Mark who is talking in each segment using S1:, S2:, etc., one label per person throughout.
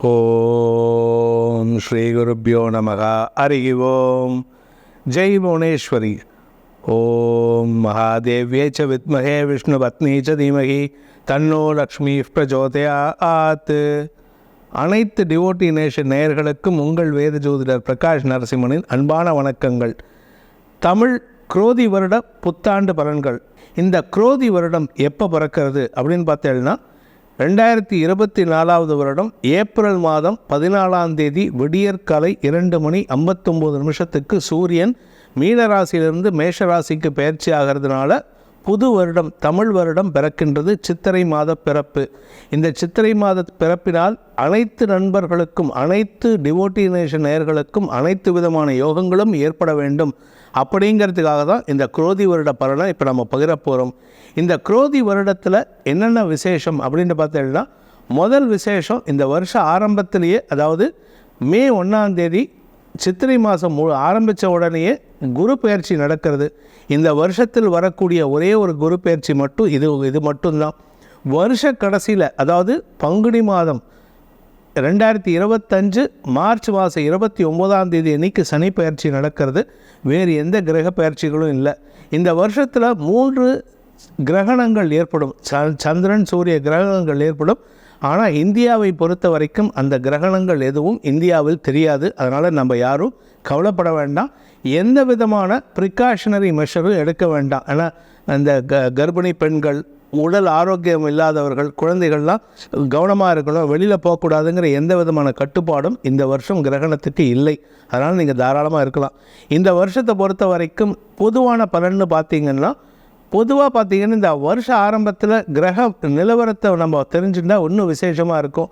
S1: ஓம் ஸ்ரீ குருப்பியோ நமக. ஹரி ஓம். ஜெய் புவனேஸ்வரி. ஓம் மகாதேவ்யே ச வித்மகே விஷ்ணு பத்னி ச தீமகி. தன்னோ லக்ஷ்மி பிரஜோதயாத். அனைத்து டிவோட்டி நேஷன் நேயர்களுக்கும் உங்கள் வேத ஜோதிடர் பிரகாஷ் நரசிம்மனின் அன்பான வணக்கங்கள். தமிழ் குரோதி வருட புத்தாண்டு பலன்கள். இந்த குரோதி வருடம் எப்போ பிறக்கிறது அப்படின்னு பார்த்தேன்னா ரெண்டாயிரத்தி இருபத்தி நாலாவது வருடம் ஏப்ரல் மாதம் பதினாலாம் தேதி விடியற்காலை இரண்டு மணி ஐம்பத்தொம்போது நிமிஷத்துக்கு சூரியன் மீனராசியிலிருந்து மேஷராசிக்கு பயிற்சி ஆகிறதுனால புது வருடம் தமிழ் வருடம் பிறக்கின்றது. சித்திரை மாத பிறப்பு. இந்த சித்திரை மாத பிறப்பினால் அனைத்து நண்பர்களுக்கும் அனைத்து டிவோட்டினேஷன் நேர்களுக்கும் அனைத்து விதமான யோகங்களும் ஏற்பட வேண்டும். அப்படிங்கிறதுக்காக தான் இந்த குரோதி வருட பலனை இப்போ நம்ம பகிர போகிறோம் இந்த குரோதி வருடத்தில் என்னென்ன விசேஷம் அப்படின்னு பார்த்தீங்கன்னா முதல் விசேஷம் இந்த வருஷ ஆரம்பத்திலேயே அதாவது மே ஒன்றாந்தேதி சித்திரை மாதம் மு ஆரம்பித்த உடனேயே குரு பயிற்சி நடக்கிறது. இந்த வருஷத்தில் வரக்கூடிய ஒரே ஒரு குரு பயிற்சி மட்டும் இது இது மட்டும்தான். வருஷ கடைசியில் அதாவது பங்குனி மாதம் ரெண்டாயிரத்தி இருபத்தஞ்சு மார்ச் மாதம் இருபத்தி ஒம்போதாம் தேதி அன்னைக்கு சனி பயிற்சி நடக்கிறது. வேறு எந்த கிரக பயிற்சிகளும் இல்லை. இந்த வருஷத்தில் மூன்று கிரகணங்கள் ஏற்படும். ச சந்திரன் சூரிய கிரகணங்கள் ஏற்படும். ஆனால் இந்தியாவை பொறுத்த வரைக்கும் அந்த கிரகணங்கள் எதுவும் இந்தியாவில் தெரியாது. அதனால் நம்ம யாரும் கவலைப்பட வேண்டாம். எந்த விதமான ப்ரிகாஷனரி மெஷரும் எடுக்க வேண்டாம். ஏன்னா அந்த க கர்ப்பிணி பெண்கள் உடல் ஆரோக்கியம் இல்லாதவர்கள் குழந்தைகள்லாம் கவனமாக இருக்கணும் வெளியில் போகக்கூடாதுங்கிற எந்த விதமான கட்டுப்பாடும் இந்த வருஷம் கிரகணத்துக்கு இல்லை. அதனால் நீங்கள் தாராளமாக இருக்கலாம். இந்த வருஷத்தை பொறுத்த வரைக்கும் பொதுவான பலன்னு பார்த்தீங்கன்னா பொதுவாக பார்த்தீங்கன்னா இந்த வருஷ ஆரம்பத்தில் கிரக நிலவரத்தை நம்ம தெரிஞ்சுட்டா இன்னும் விசேஷமாக இருக்கும்.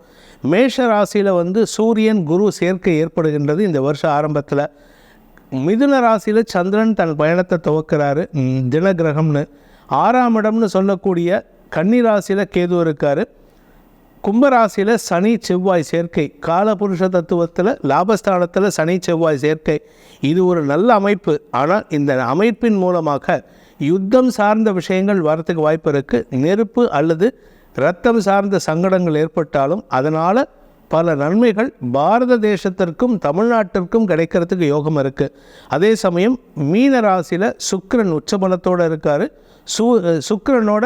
S1: மேஷ ராசியில் வந்து சூரியன் குரு சேர்க்கை ஏற்படுகின்றது இந்த வருஷ ஆரம்பத்தில். மிதுன ராசியில் சந்திரன் தன் பயணத்தை துவக்கிறாரு. தினகிரகம்னு. ஆறாம் இடம்னு சொல்லக்கூடிய கன்னிராசியில் கேது இருக்கார். கும்பராசியில் சனி செவ்வாய் சேர்க்கை. காலபுருஷ தத்துவத்தில் லாபஸ்தானத்தில் சனி செவ்வாய் சேர்க்கை. இது ஒரு நல்ல அமைப்பு. ஆனால் இந்த அமைப்பின் மூலமாக யுத்தம் சார்ந்த விஷயங்கள் வரத்துக்கு வாய்ப்பு இருக்குது நெருப்பு அல்லது இரத்தம் சார்ந்த சங்கடங்கள் ஏற்பட்டாலும் அதனால் பல நன்மைகள் பாரத தேசத்திற்கும் தமிழ்நாட்டிற்கும் கிடைக்கிறதுக்கு யோகம் இருக்குது அதே சமயம் மீன ராசியில் சுக்கரன் உச்சபலத்தோடு இருக்கார். சு சுக்கரனோட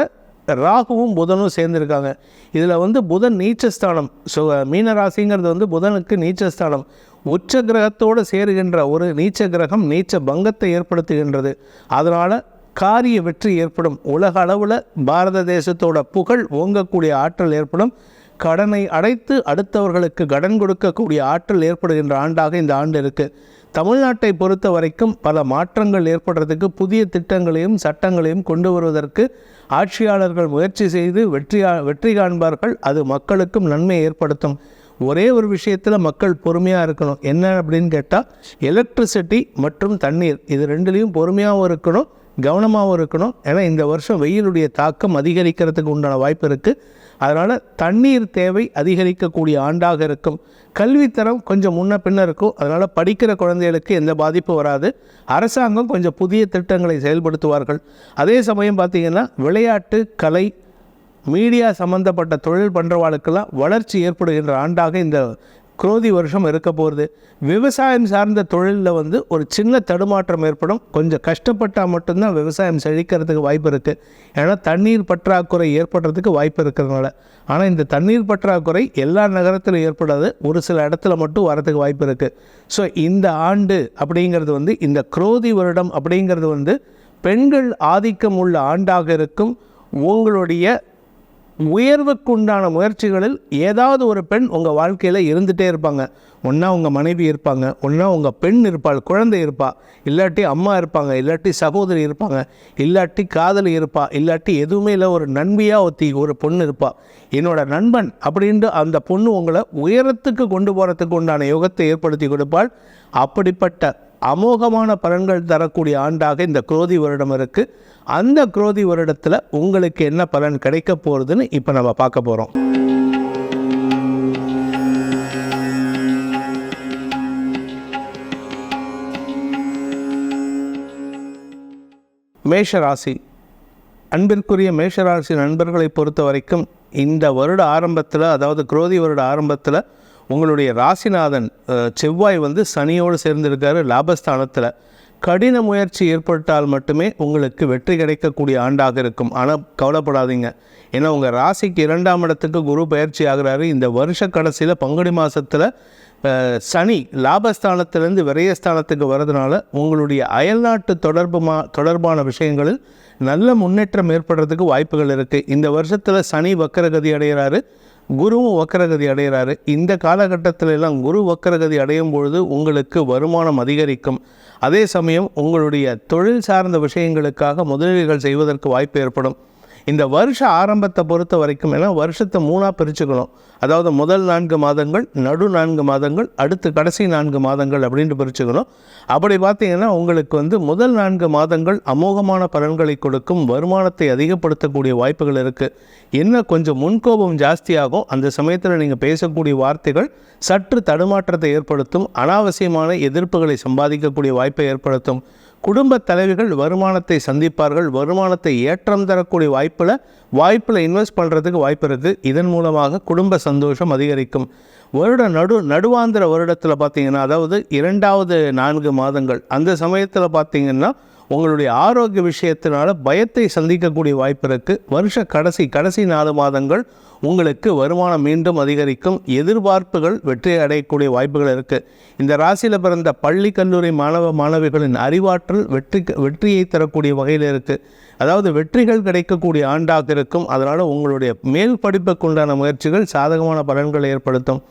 S1: ராகுவும் புதனும் சேர்ந்துருக்காங்க. இதில் வந்து புதன் நீச்சஸ்தானம். ஸோ மீனராசிங்கிறது வந்து புதனுக்கு நீச்சஸ்தானம். உச்ச கிரகத்தோடு சேருகின்ற ஒரு நீச்ச கிரகம் நீச்ச பங்கத்தை ஏற்படுத்துகின்றது. அதனால் காரிய வெற்றி ஏற்படும். உலக அளவில் பாரத தேசத்தோட புகழ் ஓங்கக்கூடிய ஆற்றல் ஏற்படும். கடனை அடைத்து அடுத்தவர்களுக்கு கடன் கொடுக்கக்கூடிய ஆற்றல் ஏற்படுகின்ற ஆண்டாக இந்த ஆண்டு இருக்குது தமிழ்நாட்டை பொறுத்த வரைக்கும் பல மாற்றங்கள் ஏற்படுறதுக்கு புதிய திட்டங்களையும் சட்டங்களையும் கொண்டு வருவதற்கு ஆட்சியாளர்கள் முயற்சி செய்து வெற்றியா வெற்றி காண்பார்கள். அது மக்களுக்கும் நன்மை ஏற்படுத்தும். ஒரே ஒரு விஷயத்தில் மக்கள் பொறுமையாக இருக்கணும். என்ன அப்படின்னு கேட்டால் எலக்ட்ரிசிட்டி மற்றும் தண்ணீர். இது ரெண்டுலேயும் பொறுமையாகவும் இருக்கணும். கவனமாகவும் இருக்கணும். ஏன்னா இந்த வருஷம் வெயிலுடைய தாக்கம் அதிகரிக்கிறதுக்கு உண்டான வாய்ப்பு இருக்குது அதனால் தண்ணீர் தேவை அதிகரிக்கக்கூடிய ஆண்டாக இருக்கும். கல்வித்தரம் கொஞ்சம் முன்ன பின்ன இருக்கும். அதனால் படிக்கிற குழந்தைகளுக்கு எந்த பாதிப்பும் வராது. அரசாங்கம் கொஞ்சம் புதிய திட்டங்களை செயல்படுத்துவார்கள். அதே சமயம் பார்த்திங்கன்னா விளையாட்டு கலை மீடியா சம்மந்தப்பட்ட தொழில் பண்ணுறவாளுக்கெல்லாம் வளர்ச்சி ஏற்படுகின்ற ஆண்டாக இந்த குரோதி வருஷம் இருக்க போகிறது விவசாயம் சார்ந்த தொழிலில் வந்து ஒரு சின்ன தடுமாற்றம் ஏற்படும். கொஞ்சம் கஷ்டப்பட்டால் மட்டும்தான் விவசாயம் செழிக்கிறதுக்கு வாய்ப்பு இருக்குது ஏன்னா தண்ணீர் பற்றாக்குறை ஏற்படுறதுக்கு வாய்ப்பு இருக்கிறதுனால. ஆனால் இந்த தண்ணீர் பற்றாக்குறை எல்லா நகரத்திலும் ஏற்படாது. ஒரு சில இடத்துல மட்டும் வரதுக்கு வாய்ப்பு இருக்குது ஸோ இந்த ஆண்டு அப்படிங்கிறது வந்து இந்த குரோதி வருடம் அப்படிங்கிறது வந்து பெண்கள் ஆதிக்கம் உள்ள ஆண்டாக இருக்கும். உங்களுடைய உயர்வுக்குண்டான முயற்சிகளில் ஏதாவது ஒரு பெண் உங்கள் வாழ்க்கையில் இருந்துகிட்டே இருப்பாங்க. ஒன்றா உங்கள் மனைவி இருப்பாங்க ஒன்றா உங்கள் பெண் இருப்பாள் குழந்தை இருப்பா இல்லாட்டி அம்மா இருப்பாங்க இல்லாட்டி சகோதரி இருப்பாங்க இல்லாட்டி காதலி இருப்பா இல்லாட்டி எதுவுமே இல்லை ஒரு நண்பியாக ஒத்தி ஒரு பொண்ணு இருப்பா. என்னோட நண்பன் அப்படின்ட்டு அந்த பொண்ணு உங்களை உயரத்துக்கு கொண்டு போகிறதுக்கு உண்டான யோகத்தை ஏற்படுத்தி கொடுப்பாள். அப்படிப்பட்ட அமோகமான பலன்கள் தரக்கூடிய ஆண்டாக இந்த குரோதி வருடம் இருக்குது அந்த குரோதி வருடத்தில் உங்களுக்கு என்ன பலன் கிடைக்க போகிறதுன்னு இப்போ நம்ம பார்க்க போகிறோம் மேஷராசி அன்பிற்குரிய மேஷராசி நண்பர்களை பொறுத்த வரைக்கும் இந்த வருட ஆரம்பத்தில் அதாவது குரோதி வருட ஆரம்பத்தில் உங்களுடைய ராசிநாதன் செவ்வாய் வந்து சனியோடு சேர்ந்திருக்காரு லாபஸ்தானத்தில். கடின முயற்சி ஏற்பட்டால் மட்டுமே உங்களுக்கு வெற்றி கிடைக்கக்கூடிய ஆண்டாக இருக்கும். ஆனால் கவலைப்படாதீங்க. ஏன்னா உங்கள் ராசிக்கு இரண்டாம் இடத்துக்கு குரு பயிற்சி ஆகிறாரு. இந்த வருஷ கடைசியில் பங்குனி மாதத்தில் சனி லாபஸ்தானத்திலேருந்து விரயஸ்தானத்துக்கு வர்றதுனால உங்களுடைய அயல்நாட்டு தொடர்பு மா தொடர்பான விஷயங்களில் நல்ல முன்னேற்றம் ஏற்படுறதுக்கு வாய்ப்புகள் இருக்குது இந்த வருஷத்தில் சனி வக்கரகதி அடைகிறாரு குருவும் வக்கரகதி அடைகிறாரு. இந்த காலகட்டத்தில எல்லாம் குரு வக்கரகதி அடையும் பொழுது உங்களுக்கு வருமானம் அதிகரிக்கும். அதே சமயம் உங்களுடைய தொழில் சார்ந்த விஷயங்களுக்காக முதலீடுகள் செய்வதற்கு வாய்ப்பு ஏற்படும். இந்த வருஷ ஆரம்பத்தை பொறுத்த வரைக்கும் ஏன்னா வருஷத்தை மூணாக பிரிச்சுக்கணும். அதாவது முதல் நான்கு மாதங்கள் நடு நான்கு மாதங்கள் அடுத்து கடைசி நான்கு மாதங்கள் அப்படின்ட்டு பிரிச்சுக்கணும். அப்படி பார்த்தீங்கன்னா உங்களுக்கு வந்து முதல் நான்கு மாதங்கள் அமோகமான பலன்களை கொடுக்கும் வருமானத்தை அதிகப்படுத்தக்கூடிய வாய்ப்புகள் இருக்குது என்ன கொஞ்சம் முன்கோபம் ஜாஸ்தியாகும் அந்த சமயத்தில் நீங்கள் பேசக்கூடிய வார்த்தைகள் சற்று தடுமாற்றத்தை ஏற்படுத்தும் அனாவசியமான எதிர்ப்புகளை சம்பாதிக்கக்கூடிய வாய்ப்பை ஏற்படுத்தும். குடும்ப தலைவிகள் வருமானத்தை சந்திப்பார்கள். வருமானத்தை ஏற்றம் தரக்கூடிய வாய்ப்பில் வாய்ப்பில் இன்வெஸ்ட் பண்ணுறதுக்கு வாய்ப்பு இருக்குது இதன் மூலமாக குடும்ப சந்தோஷம் அதிகரிக்கும். வருட நடு நடுவாந்திர வருடத்தில் பார்த்தீங்கன்னா அதாவது இரண்டாவது நான்கு மாதங்கள் அந்த சமயத்தில் பார்த்தீங்கன்னா உங்களுடைய ஆரோக்கிய விஷயத்தினால பயத்தை சந்திக்கக்கூடிய வாய்ப்பு இருக்குது வருஷ கடைசி கடைசி நாலு மாதங்கள் உங்களுக்கு வருமானம் மீண்டும் அதிகரிக்கும். எதிர்பார்ப்புகள் வெற்றி அடையக்கூடிய வாய்ப்புகள் இருக்குது இந்த ராசியில் பிறந்த பள்ளி கல்லூரி மாணவ மாணவிகளின் அறிவாற்றல் வெற்றி வெற்றியை தரக்கூடிய வகையில் இருக்குது அதாவது வெற்றிகள் கிடைக்கக்கூடிய ஆண்டாக இருக்கும். அதனால் உங்களுடைய மேல் படிப்புக்கு உண்டான முயற்சிகள் சாதகமான பலன்களை ஏற்படுத்தும்.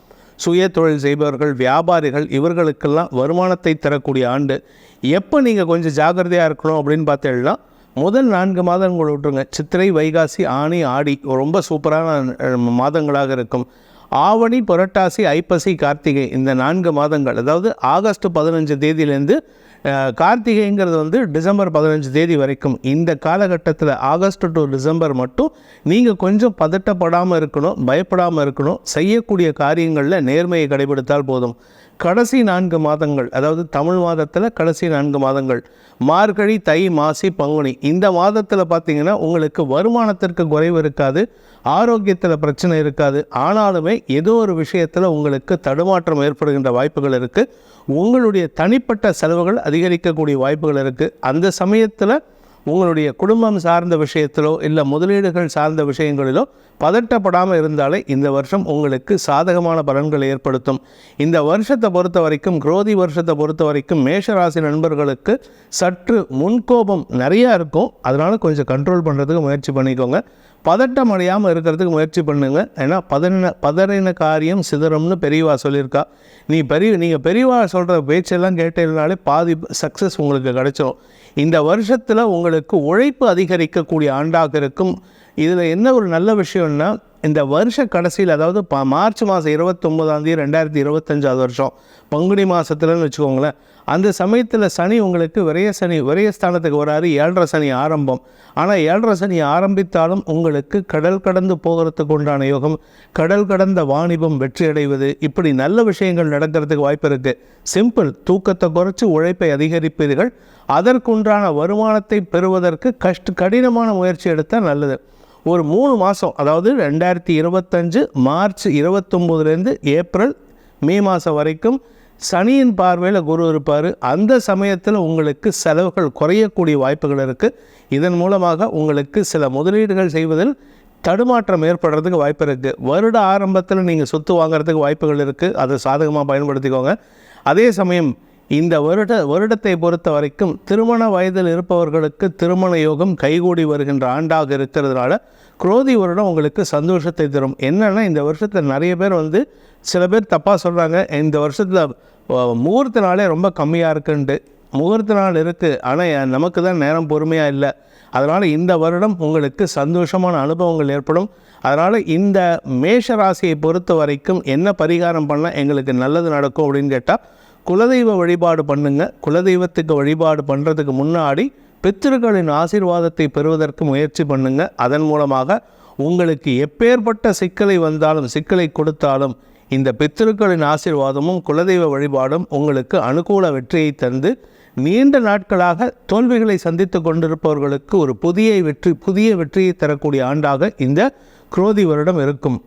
S1: சுய தொழில் செய்பவர்கள் வியாபாரிகள் இவர்களுக்கெல்லாம் வருமானத்தை தரக்கூடிய ஆண்டு. எப்போ நீங்கள் கொஞ்சம் ஜாக்கிரதையாக இருக்கணும் அப்படின்னு பார்த்தீங்கன்னா முதல் நான்கு மாதங்கள் விட்டுருங்க. சித்திரை வைகாசி ஆனி ஆடி ரொம்ப சூப்பரான மாதங்களாக இருக்கும். ஆவணி புரட்டாசி ஐப்பசி கார்த்திகை இந்த நான்கு மாதங்கள் அதாவது ஆகஸ்ட் பதினஞ்சு தேதியிலேருந்து கார்த்திகைங்கிறது வந்து டிசம்பர் பதினஞ்சு தேதி வரைக்கும். இந்த காலகட்டத்தில் ஆகஸ்ட் டு டிசம்பர் மட்டும் நீங்கள் கொஞ்சம் பதட்டப்படாமல் இருக்கணும் பயப்படாமல் இருக்கணும். செய்யக்கூடிய காரியங்களில் நேர்மையை கடைபிடித்தால் போதும். கடைசி நான்கு மாதங்கள் அதாவது தமிழ் மாதத்தில் கடைசி நான்கு மாதங்கள் மார்கழி தை மாசி பங்குனி இந்த மாதத்தில் பார்த்தீங்கன்னா உங்களுக்கு வருமானத்திற்கு குறைவு இருக்காது ஆரோக்கியத்தில் பிரச்சனை இருக்காது. ஆனாலுமே ஏதோ ஒரு விஷயத்தில் உங்களுக்கு தடுமாற்றம் ஏற்படுகின்ற வாய்ப்புகள் இருக்குது உங்களுடைய தனிப்பட்ட செலவுகள் அதிகரிக்கக்கூடிய வாய்ப்புகள் இருக்குது அந்த சமயத்தில் உங்களுடைய குடும்பம் சார்ந்த விஷயத்திலோ இல்லை முதலீடுகள் சார்ந்த விஷயங்களிலோ பதட்டப்படாமல் இருந்தாலே இந்த வருஷம் உங்களுக்கு சாதகமான பலன்களை ஏற்படுத்தும். இந்த வருஷத்தை பொறுத்த வரைக்கும் குரோதி வருஷத்தை பொறுத்த வரைக்கும் மேஷராசி நண்பர்களுக்கு சற்று முன்கோபம் நிறையா இருக்கும். அதனால் கொஞ்சம் கண்ட்ரோல் பண்ணுறதுக்கு முயற்சி பண்ணிக்கோங்க. பதட்டம் அடையாமல் இருக்கிறதுக்கு முயற்சி பண்ணுங்கள் ஏன்னா பதறின பதறின காரியம் சிதறம்னு பெரியவா சொல்லியிருக்கா. நீ பெரிய நீங்கள் பெரியவா சொல்கிற பேச்செல்லாம் கேட்டீங்கனாலே பாதி சக்ஸஸ் உங்களுக்கு கிடைச்சிடும் இந்த வருஷத்தில் உங்களுக்கு உழைப்பு அதிகரிக்கக்கூடிய ஆண்டாக இருக்கும். இதில் என்ன ஒரு நல்ல விஷயம்னா இந்த வருஷ கடைசியில் அதாவது ப மார்ச் மாதம் இருபத்தொம்போதாந்தேதி ரெண்டாயிரத்தி இருபத்தஞ்சாவது வருஷம் பங்குனி மாதத்துலன்னு வச்சுக்கோங்களேன். அந்த சமயத்தில் சனி உங்களுக்கு விரைய சனி விரயஸ்தானத்துக்கு வராரு. ஏழரை சனி ஆரம்பம். ஆனால் ஏழரை சனி ஆரம்பித்தாலும் உங்களுக்கு கடல் கடந்து போகிறதுக்கு உண்டான யோகம் கடல் கடந்த வாணிபம் வெற்றி அடைவது இப்படி நல்ல விஷயங்கள் நடக்கிறதுக்கு வாய்ப்பு இருக்குது சிம்பிள் தூக்கத்தை குறைச்சி உழைப்பை அதிகரிப்பீர்கள். அதற்குண்டான வருமானத்தை பெறுவதற்கு கஷ்ட கடினமான முயற்சி எடுத்தால் நல்லது. ஒரு மூணு மாதம் அதாவது ரெண்டாயிரத்தி இருபத்தஞ்சு மார்ச் இருபத்தொம்போதுலேருந்து ஏப்ரல் மே மாதம் வரைக்கும் சனியின் பார்வையில் குரு இருப்பார். அந்த சமயத்தில் உங்களுக்கு செலவுகள் குறையக்கூடிய வாய்ப்புகள் இருக்குது இதன் மூலமாக உங்களுக்கு சில முதலீடுகள் செய்வதில் தடுமாற்றம் ஏற்படுறதுக்கு வாய்ப்பு இருக்குது வருட ஆரம்பத்தில் நீங்கள் சொத்து வாங்குறதுக்கு வாய்ப்புகள் இருக்குது அதை சாதகமாக பயன்படுத்திக்கோங்க. அதே சமயம் இந்த வருட வருடத்தை பொறுத்த வரைக்கும் திருமண வயதில் இருப்பவர்களுக்கு திருமண யோகம் கைகூடி வருகின்ற ஆண்டாக இருக்கிறதுனால குரோதி வருடம் உங்களுக்கு சந்தோஷத்தை தரும். என்னென்னா இந்த வருஷத்தில் நிறைய பேர் வந்து சில பேர் தப்பாக சொல்கிறாங்க இந்த வருஷத்தில் முகூர்த்த நாளே ரொம்ப கம்மியாக இருக்குன்ட்டு. முகூர்த்த நாள் இருக்குது ஆனால் நமக்கு தான் நேரம் பொறுமையாக இல்லை. அதனால் இந்த வருடம் உங்களுக்கு சந்தோஷமான அனுபவங்கள் ஏற்படும். அதனால் இந்த மேஷ ராசியை பொறுத்த வரைக்கும் என்ன பரிகாரம் பண்ணால் எங்களுக்கு நல்லது நடக்கும் அப்படின்னு கேட்டால் குலதெய்வ வழிபாடு பண்ணுங்க. குலதெய்வத்துக்கு வழிபாடு பண்ணுறதுக்கு முன்னாடி பித்திருக்களின் ஆசீர்வாதத்தை பெறுவதற்கு முயற்சி பண்ணுங்க. அதன் மூலமாக உங்களுக்கு எப்பேற்பட்ட சிக்கலை வந்தாலும் சிக்கலை கொடுத்தாலும் இந்த பித்திருக்களின் ஆசீர்வாதமும் குலதெய்வ வழிபாடும் உங்களுக்கு அனுகூல வெற்றியை தந்து நீண்ட நாட்களாக தோல்விகளை சந்தித்து கொண்டிருப்பவர்களுக்கு ஒரு புதிய வெற்றி புதிய வெற்றியை தரக்கூடிய ஆண்டாக இந்த குரோதி வருடம் இருக்கும்.